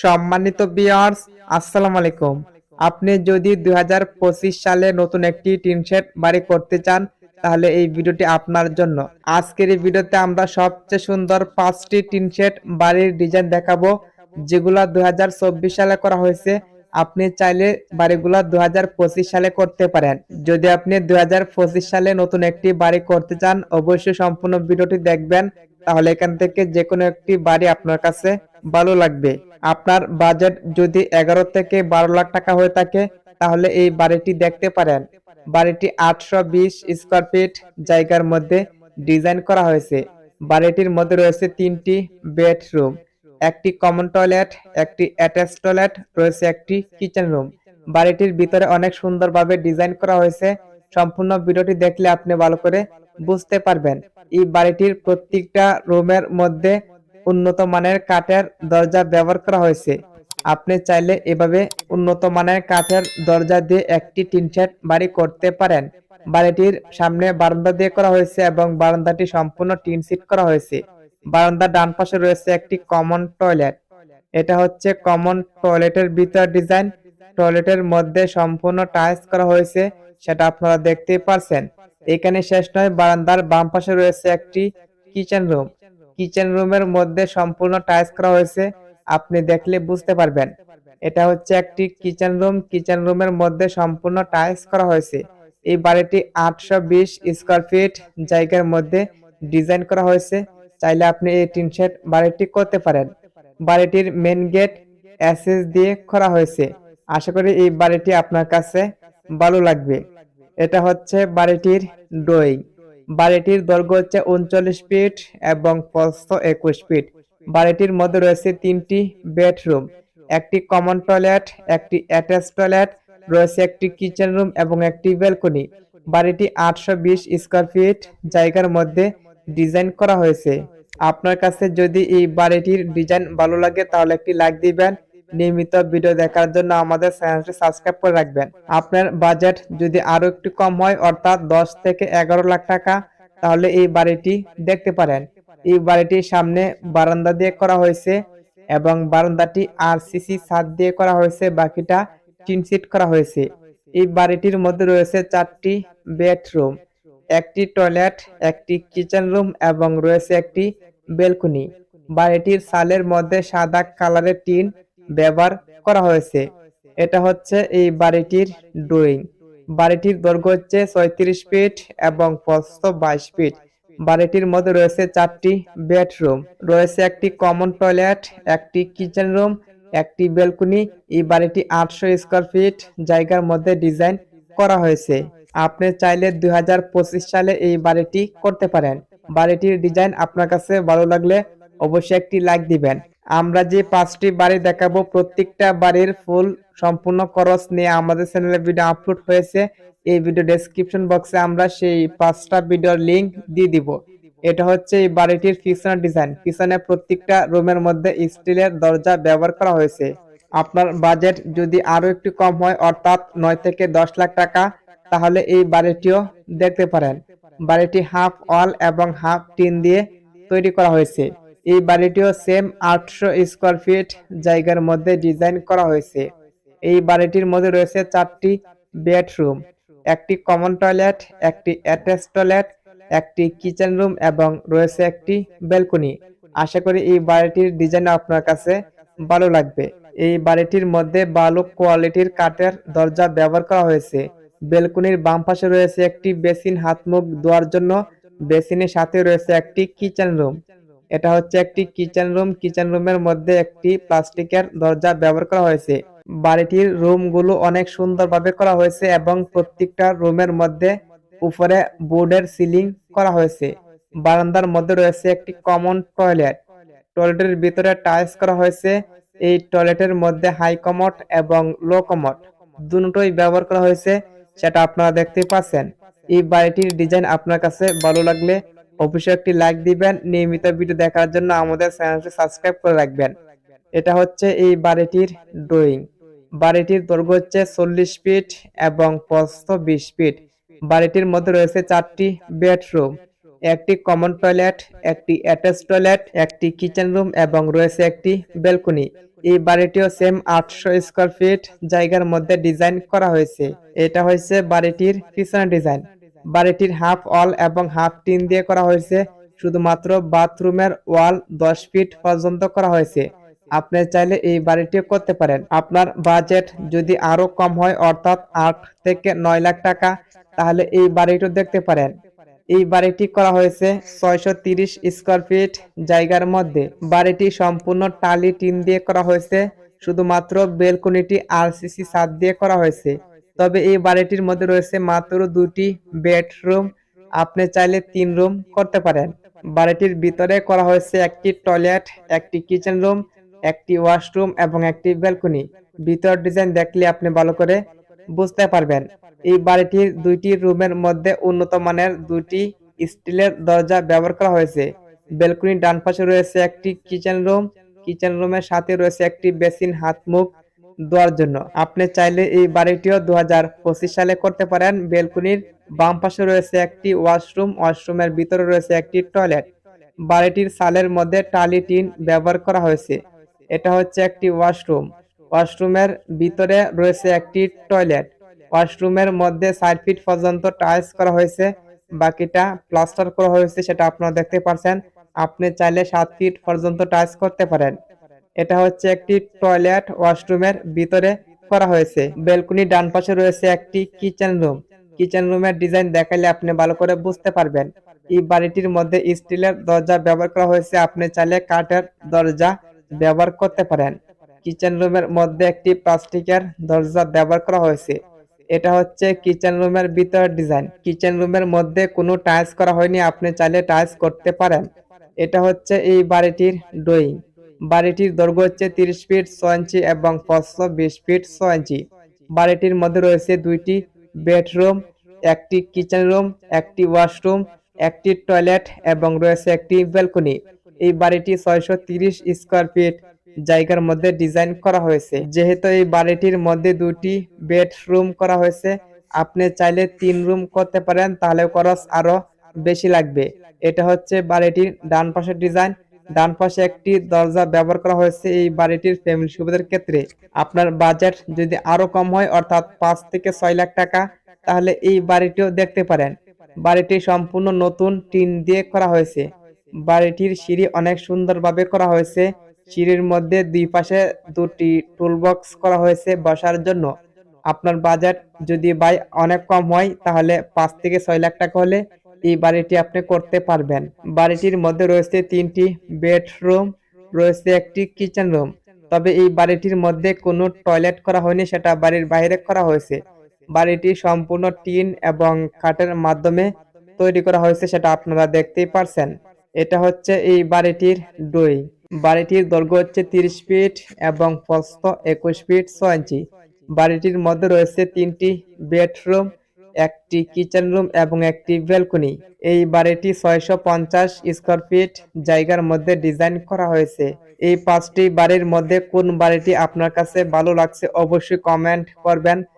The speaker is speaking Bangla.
সম্মানিত বিয়ার্স আসসালামু আলাইকুম। আপনি যদি দুই হাজার পঁচিশ সালে নতুন একটি টিন শেড বাড়ি করতে চান, তাহলে এই ভিডিওটি আপনার জন্য। আজকের এই ভিডিওতে আমরা সবচেয়ে সুন্দর পাঁচটি টিন শেড বাড়ির ডিজাইন দেখাবো, যেগুলা দুই সালে করা হয়েছে। আপনি চাইলে বাড়িগুলা দুই সালে করতে পারেন। যদি আপনি দুই হাজার পঁচিশ সালে নতুন একটি বাড়ি করতে চান, অবশ্যই সম্পূর্ণ ভিডিওটি দেখবেন। তাহলে এখান থেকে যে কোনো একটি বাড়ি আপনার কাছে ভালো লাগবে। আপনার বাজেট যদি এগারো থেকে বারো লাখ টাকা হয়ে থাকে, তাহলে এই বাড়িটি দেখতে পারেন। বাড়িটি আটশো বিশ স্কোয়ার ফিট জায়গার মধ্যে ডিজাইন করা হয়েছে। বাড়িটির মধ্যে রয়েছে তিনটি বেডরুম, একটি কমন টয়লেট, একটি অ্যাটাচ টয়লেট, রয়েছে একটি কিচেন রুম। বাড়িটির ভিতরে অনেক সুন্দরভাবে ডিজাইন করা হয়েছে। সম্পূর্ণ ভিডিওটি দেখলে আপনি ভালো করে বুঝতে পারবেন। এই বাড়িটির প্রত্যেকটা রুমের মধ্যে উন্নত মানের কাঠের দরজা ব্যবহার করা হয়েছে। আপনি চাইলে এভাবে উন্নত মানের কাঠের দরজা দিয়ে একটি টিন শেড বাড়ি করতে পারেন। বাড়িটির সামনে বারান্দা দিয়ে করা হয়েছে এবং বারান্দাটি সম্পূর্ণ টিন সিট করা হয়েছে। বারান্দার ডান পাশে রয়েছে একটি কমন টয়লেট। এটা হচ্ছে কমন টয়লেটের ভিতর ডিজাইন। টয়লেটের মধ্যে সম্পূর্ণ টাইলস করা হয়েছে। সেটা আপনারা দেখতেই পারছেন। এখানে শেষ নয়, বারান্দার বাম পাশে রয়েছে একটি কিচেন রুম কিচেন রুমের মধ্যে সম্পূর্ণ টাইলস করা হয়েছে, আপনি দেখলে বুঝতে পারবেন। এটা হচ্ছে একটি কিচেন রুম কিচেন রুমের মধ্যে সম্পূর্ণ টাইলস করা হয়েছে। এই বাড়িটি আটশো বিশ স্কোয়ার ফিট জায়গার মধ্যে ডিজাইন করা হয়েছে। চাইলে আপনি এই টিন শেড বাড়িটি করতে পারেন। বাড়িটির মেন গেট অ্যাসেস দিয়ে করা হয়েছে। আশা করি এই বাড়িটি আপনার কাছে ভালো লাগবে। এটা হচ্ছে বাড়িটির ড্রয়িং বাড়িটির দৈর্ঘ্য হচ্ছে উনচল্লিশ ফিট এবং প্রস্থ একুশ ফিট। বাড়িটির মধ্যে রয়েছে তিনটি বেডরুম, একটি কমন টয়লেট, একটি অ্যাটাচ টয়লেট, রয়েছে একটি কিচেন রুম এবং একটি ব্যালকনি। বাড়িটি আটশো বিশ স্কোয়ার ফিট জায়গার মধ্যে ডিজাইন করা হয়েছে। আপনার কাছে যদি এই বাড়িটির ডিজাইন ভালো লাগে তাহলে একটি লাইক দিবেন নিয়মিত ভিডিও দেখার জন্য আমাদের চ্যানেলটি সাবস্ক্রাইব করে রাখবেন। আপনার বাজেট যদি আরও একটু কম হয়, অর্থাৎ দশ থেকে এগারো লাখ টাকা, তাহলে এই বাড়িটি দেখতে পারেন। এই বাড়িটির সামনে বারান্দা দিয়ে করা হয়েছে এবং বারান্দাটি আরসিসি ছাদ দিয়ে করা হয়েছে, বাকিটা টিন সিট করা হয়েছে। এই বাড়িটির মধ্যে রয়েছে চারটি বেডরুম, একটি টয়লেট, একটি কিচেন রুম এবং রয়েছে একটি বেলকনি। বাড়িটির সালের মধ্যে সাদা কালারের টিন ব্যবহার করা হয়েছে। এটা হচ্ছে এই বাড়িটির ড্রয়িং। বাড়িটির দৈর্ঘ্য হচ্ছে ছয়ত্রিশ ফিট এবং প্রস্থ বাইশ ফিট। বাড়িটির মধ্যে রয়েছে চারটি বেডরুম। রয়েছে একটি কমন টয়লেট, একটি কিচেন রুম, একটি বেলকনি এই বাড়িটি আটশো স্কোয়ার ফিট জায়গার মধ্যে ডিজাইন করা হয়েছে। আপনি চাইলে দুই হাজার পঁচিশ সালে এই বাড়িটি করতে পারেন। বাড়িটির ডিজাইন আপনার কাছে ভালো লাগলে অবশ্যই একটি লাইক দিবেন। আমরা যে পাঁচটি বাড়ি দেখাবো, প্রত্যেকটা বাড়ির ফুল সম্পূর্ণ খরচ নিয়ে আমাদের চ্যানেলে ভিডিও আপলোড হয়েছে। এই ভিডিও ডেসক্রিপশন বক্সে আমরা সেই পাঁচটা ভিডিওর লিংক দিয়ে দিব। এটা হচ্ছে এই বাড়িটির পিছনের ডিজাইন পিছনে প্রত্যেকটা রুমের মধ্যে স্টিলের দরজা ব্যবহার করা হয়েছে। আপনার বাজেট যদি আরও একটু কম হয়, অর্থাৎ নয় থেকে দশ লাখ টাকা, তাহলে এই বাড়িটিও দেখতে পারেন। বাড়িটি হাফ ওয়াল এবং হাফ টিন দিয়ে তৈরি করা হয়েছে। এই বাড়িটিও সেম আটশো স্কোয়ার ফিট জায়গার মধ্যে ডিজাইন করা হয়েছে। এই বাড়িটির মধ্যে রয়েছে চারটি বেডরুম একটি কমন টয়লেট একটি অ্যাটাচ টয়লেট একটি কিচেন রুম এবং রয়েছে একটি ব্যালকনি আশা করি এই বাড়িটির ডিজাইন আপনার কাছে ভালো লাগবে। এই বাড়িটির মধ্যে ভালো কোয়ালিটির কাঠের দরজা ব্যবহার করা হয়েছে। বেলকনির বাম পাশে রয়েছে একটি বেসিন হাত মুখ ধোয়ার জন্য। বেসিনের সাথে রয়েছে একটি কিচেন রুম এটা হচ্ছে একটি কিচেন রুম। কিচেন রুমের মধ্যে একটি প্লাস্টিকের দরজা ব্যবহার করা হয়েছে। বাড়িটির রুমগুলো অনেক সুন্দরভাবে করা হয়েছে এবং প্রত্যেকটা রুমের মধ্যে উপরে বোর্ডের সিলিং করা হয়েছে। বারান্দার মধ্যে রয়েছে একটি কমন টয়লেট। টয়লেটের ভিতরে টাইলস করা হয়েছে। এই টয়লেটের মধ্যে হাই কমট এবং লো কমট দুটোই ব্যবহার করা হয়েছে। সেটা আপনারা দেখতে পাচ্ছেন। এই বাড়িটির ডিজাইন আপনার কাছে ভালো লাগলে অবশ্যই একটি লাইক দিবেন। নিয়মিত ভিডিও দেখার জন্য আমাদের চ্যানেলটি সাবস্ক্রাইব করে রাখবেন। এটা হচ্ছে এই বাড়িটির ড্রয়িং বাড়িটির দৈর্ঘ্য হচ্ছে চল্লিশ ফিট এবং প্রস্থ বিশ ফিট বাড়িটির মধ্যে রয়েছে চারটি বেডরুম একটি কমন টয়লেট একটি অ্যাটাচ টয়লেট একটি কিচেন রুম এবং রয়েছে একটি ব্যালকনি এই বাড়িটিও সেম আটশো স্কোয়ার ফিট জায়গার মধ্যে ডিজাইন করা হয়েছে। এটা হয়েছে বাড়িটির পিছনে ডিজাইন বাড়িটির হাফ ওয়াল এবং হাফ টিন দিয়ে করা হয়েছে। শুধুমাত্র বাথরুমের ওয়াল দশ ফিট পর্যন্ত করা হয়েছে। আপনি চাইলে এই বাড়িটি করতে পারেন। আপনার বাজেট যদি আরও কম হয়, অর্থাৎ আট থেকে নয় লাখ টাকা, তাহলে এই বাড়িটি দেখতে পারেন। এই বাড়িটি করা হয়েছে ছয়শো তিরিশ স্কোয়ার ফিট জায়গার মধ্যে। বাড়িটি সম্পূর্ণ টালি টিন দিয়ে করা হয়েছে। শুধুমাত্র বেলকনিটি আরসিসি ছাদ দিয়ে করা হয়েছে। তবে এই বাড়িটির মধ্যে রয়েছে মাত্র দুটি বেডরুম। আপনি চাইলে তিন রুম করতে পারেন। বাড়িটির ভিতরে করা হয়েছে একটি টয়লেট, একটি কিচেন রুম, একটি ওয়াশরুম এবং একটি ব্যালকনি। ভিতর ডিজাইন দেখলে আপনি ভালো করে বুঝতে পারবেন। এই বাড়িটির দুইটি রুমের মধ্যে উন্নত মানের দুটি স্টিলের দরজা ব্যবহার করা হয়েছে। ব্যালকনির ডান পাশে রয়েছে একটি কিচেন রুম। কিচেন রুমের সাথে রয়েছে একটি বেসিন হাত মুখ দেওয়ার জন্য। আপনি চাইলে এই বাড়িটিও দুহাজার পঁচিশ সালে করতে পারেন। বেলকনির বাম পাশে রয়েছে একটি ওয়াশরুম, ওয়াশরুমের ভিতরে রয়েছে একটি টয়লেট। বাড়িটির সালের মধ্যে টালি টিন ব্যবহার করা হয়েছে। এটা হচ্ছে একটি ওয়াশরুম। ওয়াশরুমের ভিতরে রয়েছে একটি টয়লেট। ওয়াশরুমের মধ্যে ষাট ফিট পর্যন্ত টাইলস করা হয়েছে। বাকিটা প্লাস্টার করা হয়েছে, সেটা আপনারা দেখতে পাচ্ছেন আপনি চাইলে সাত ফিট পর্যন্ত টাইলস করতে পারেন। এটা হচ্ছে একটি টয়লেট ওয়াশরুমের ভিতরে করা হয়েছে। বেলকনি ডান পাশে রয়েছে একটি কিচেন রুম। কিচেন রুমের ডিজাইন দেখালে আপনি ভালো করে বুঝতে পারবেন। এই বাড়িটির মধ্যে স্টিলের দরজা ব্যবহার করা হয়েছে। আপনি চাইলে কাঠের দরজা ব্যবহার করতে পারেন। কিচেন রুমের মধ্যে একটি প্লাস্টিকের দরজা ব্যবহার করা হয়েছে। এটা হচ্ছে কিচেন রুমের ভিতরের ডিজাইন। কিচেন রুমের মধ্যে কোনো টাইলস করা হয়নি। আপনি চাইলে টাইলস করতে পারেন। এটা হচ্ছে এই বাড়িটির ড্রয়িং। বাড়িটির দৈর্ঘ্য হচ্ছে তিরিশ ফিট ছয় ইঞ্চি এবং পাঁচশো বিশ ফিট ছয় ইঞ্চি। বাড়িটির মধ্যে রয়েছে দুইটি বেডরুম, একটি কিচেন রুম, একটি ওয়াশরুম, একটি টয়লেট এবং রয়েছে একটি ব্যালকনি। এই বাড়িটি ছয়শো তিরিশ স্কোয়ার ফিট জায়গার মধ্যে ডিজাইন করা হয়েছে। যেহেতু এই বাড়িটির মধ্যে দুটি বেডরুম করা হয়েছে, আপনি চাইলে তিন রুম করতে পারেন, তাহলে খরচ আরও বেশি লাগবে। এটা হচ্ছে বাড়িটির ডান পাশের ডিজাইন। ডান পাশে একটি দরজা ব্যবহার করা হয়েছে। এই বাড়িটির ফ্যামিলি সুবিধার ক্ষেত্রে আপনার বাজেট যদি আরও কম হয়, অর্থাৎ পাঁচ থেকে ছয় লাখ টাকা, তাহলে এই বাড়িটিও দেখতে পারেন। বাড়িটি সম্পূর্ণ নতুন টিন দিয়ে করা হয়েছে। বাড়িটির সিঁড়ি অনেক সুন্দরভাবে করা হয়েছে। সিঁড়ির মধ্যে দুই পাশে দুটি টুলবক্স করা হয়েছে বসার জন্য। আপনার বাজেট যদি বাই অনেক কম হয়, তাহলে পাঁচ থেকে ছয় লাখ টাকা হলে এই বাড়িটি আপনি করতে পারবেন। বাড়িটির মধ্যে রয়েছে তিনটি বেডরুম, রয়েছে একটি কিচেন রুম। তবে এই বাড়িটির মধ্যে কোনো টয়লেট করা হয়নি, সেটা বাড়ির বাইরে করা হয়েছে। বাড়িটি সম্পূর্ণ টিন এবং কাঠের মাধ্যমে তৈরি করা হয়েছে, সেটা আপনারা দেখতেই পারছেন। এটা হচ্ছে এই বাড়িটির ডই বাড়িটির দৈর্ঘ্য হচ্ছে তিরিশ ফিট এবং প্রস্থ একুশ ফিট ছয় ইঞ্চি। বাড়িটির মধ্যে রয়েছে তিনটি বেডরুম একটি কিচেন রুম এবং একটি ব্যালকনি এই বাড়িটি ছয়শো পঞ্চাশ স্কোয়ার ফিট জায়গার মধ্যে ডিজাইন করা হয়েছে। এই পাঁচটি বাড়ির মধ্যে কোন বাড়িটি আপনার কাছে ভালো লাগছে অবশ্যই কমেন্ট করবেন।